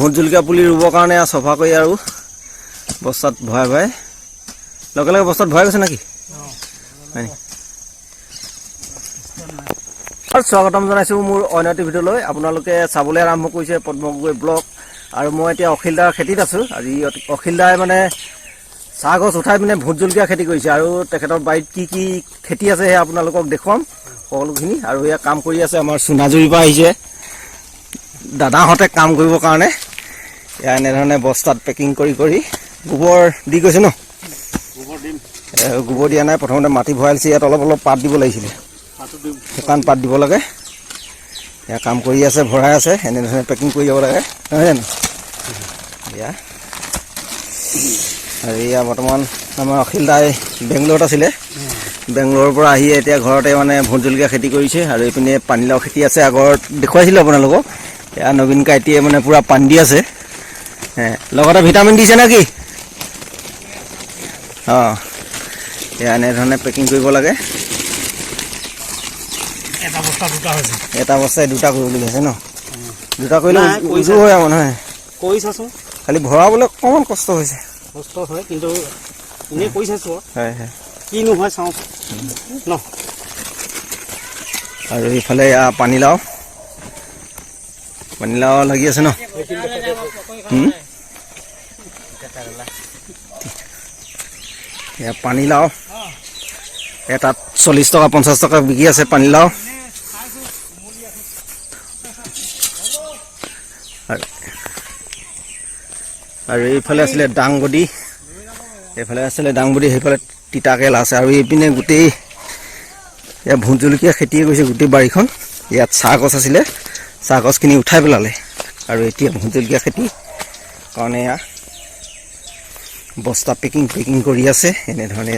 Vote জলকীয়া পুলি ৰুবৰ কাৰণে আৰু চফা কৰি আৰু বস্তাত ভৰাই ভৰাই। লগে লগে বস্তাত ভৰাই গৈছে নেকি? হয় আৰু স্বাগতম জনাইছোঁ মোৰ অন্য এটি ভিডিঅ'লৈ। আপোনালোকে চাবলৈ আৰম্ভ কৰিছে পদ্মগৈ ব্লগ। আৰু মই এতিয়া অখিলদাৰ খেতিত আছোঁ। আজি অখিলদাই মানে চাহ গছ উঠাই পিনে ভোট জলকীয়া খেতি কৰিছে। আৰু তেখেতৰ বাৰীত কি কি খেতি আছে সেয়া আপোনালোকক দেখুৱাম সকলোখিনি। আৰু এয়া কাম কৰি আছে আমাৰ চুনাজুৰিৰ পৰা আহিছে। দাদাহঁতে কাম কৰিবৰ কাৰণে। এয়া এনেধৰণে বস্তাত পেকিং কৰি কৰি গোবৰ দি গৈছে ন? গোবৰ দিয়া নাই প্ৰথমতে মাটি ভৰাইছে ইয়াত অলপ অলপ পাত দিব লাগিছিলে। শুকান পাত দিব লাগে। এয়া কাম কৰি আছে ভৰাই আছে এনেধৰণে পেকিং কৰি যাব লাগে নহয় জানো? এয়া। আৰু এয়া বৰ্তমান আমাৰ অখিল দাই বেংগলোৰত আছিলে। বেংগলোৰৰ পৰা আহি এতিয়া ঘৰতে মানে ভোট জলকীয়া খেতি কৰিছে আৰু এইপিনে পানীলাও খেতি আছে আগত দেখুৱাইছিলোঁ আপোনালোকক। এয়া নবীন কাইটিয়ে মানে পূৰা পানী দি আছে। লগতে ভিটামিন দিছে নে কি অঁ এয়া এনেধৰণে পেকিং কৰিব লাগে। এটা বস্তা দুটা হৈছে এটা বস্তাই দুটা কৰিবলৈ আছে ন? দুটা কৰিলে উজু- হয় আৰু নহয়। কৰি চাচোন খালি ভৰাবলৈ অকণমান কষ্ট হৈছে। কষ্ট হয় কিন্তু এনেই কৰি চাইছোঁ আৰু। হয় হয়। কিনো হয় চাওঁ। ন? আৰু এইফালে পানীলাও। পানীলাও লাগি আছে ন? পানীলাও এটাত চল্লিছ টকা পঞ্চাছ টকা বিকি আছে পানীলাও আৰু এইফালে আছিলে দাংবডি এইফালে আছিলে দাংবডি সেইফালে তিতাকেৰেলা আছে। আৰু এইপিনে গোটেই ভোট জলকীয়া খেতিয়ে কৰিছে গোটেই বাৰীখন। ইয়াত চাহ গছ আছিলে। চাহ গছখিনি উঠাই পেলালে। আৰু এতিয়া ভোট জলকীয়া খেতি কাৰণে এয়া বস্তা পেকিং পেকিং কৰি আছে এনেধৰণে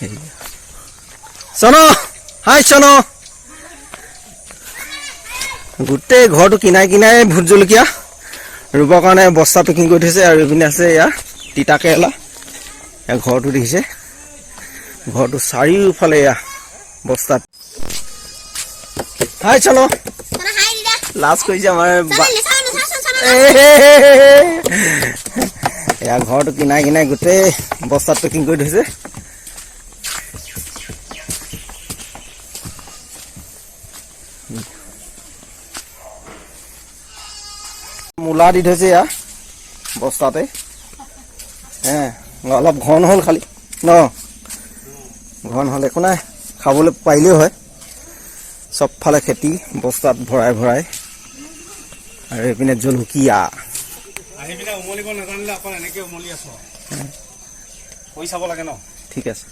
হেৰি। চন হাই চন। গোটেই ঘৰটো কিনাই কিনাই ভোট জলকীয়া ৰুবৰ কাৰণে বস্তা পেকিং কৰি থৈছে আৰু এইপিনে আছে এয়া তিতা কেৰেলা। এয়া ঘৰটো দেখিছে। ঘৰটো চাৰিওফালে এয়া বস্তাত হাই dah. লাজ কৰিছে আমাৰ এয়া ঘৰটো কিনাই কিনাই গোটেই বস্তাত পেকিং কৰি থৈছে। মূলা দি থৈছে এয়া বস্তাতে। হে অলপ ঘন হ'ল খালি। ন ঘন হ'ল একো নাই খাবলৈ পাৰিলেও হয়। চবফালে খেতি বস্তাত ভৰাই ভৰাই। আৰু এইপিনে জলকীয়া। আহি পিনে উমলিব নাজানিলে অকল এনেকে উমলি আছো। কৰি চাব লাগে ন? ঠিক আছে।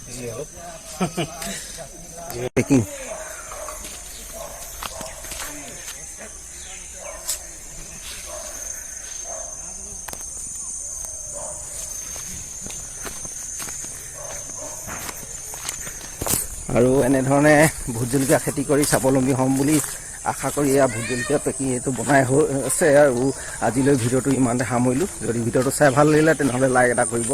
আৰু এনেধৰণে ভোট জলকীয়া খেতি কৰি স্বাৱলম্বী হ'ম বুলি আশা কৰি এয়া ভোট জলকীয়া পেকিং এইটো বনাই হৈ আছে আৰু আজিলৈ ভিডিঅ'টো ইমানতে সামৰিলোঁ। যদি ভিডিঅ'টো চাই ভাল লাগিলে তেনেহ'লে লাইক এটা কৰিব।